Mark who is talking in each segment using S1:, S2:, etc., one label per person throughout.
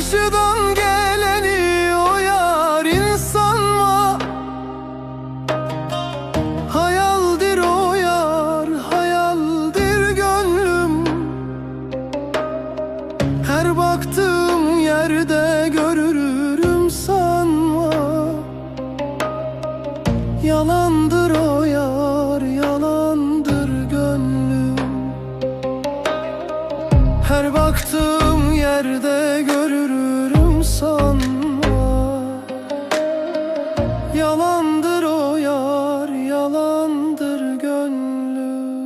S1: Karşıdan geleni o insan mı? Hayaldir o hayaldir gönlüm. Her baktığım yerde görürüm sanma. Yalandır o Her baktığım yerde görürüm sanma. Yalandır o yar, yalandır gönlüm.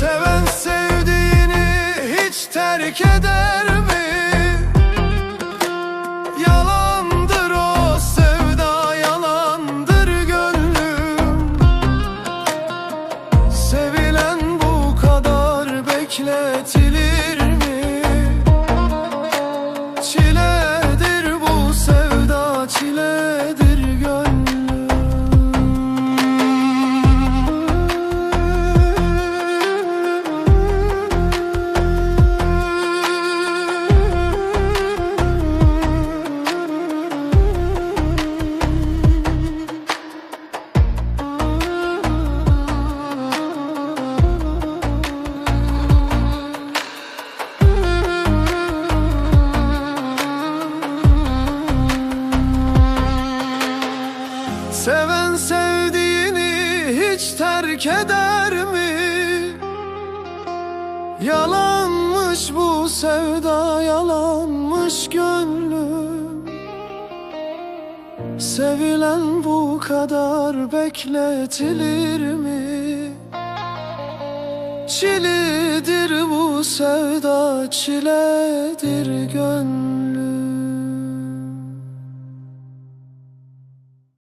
S1: Seven sevdiğini hiç terk eder bekletilir mi? Çiledir Seven sevdiğini hiç terk eder mi? Yalanmış bu sevda, yalanmış gönlüm Sevilen bu kadar bekletilir mi? Çiledir bu sevda, çiledir gönlüm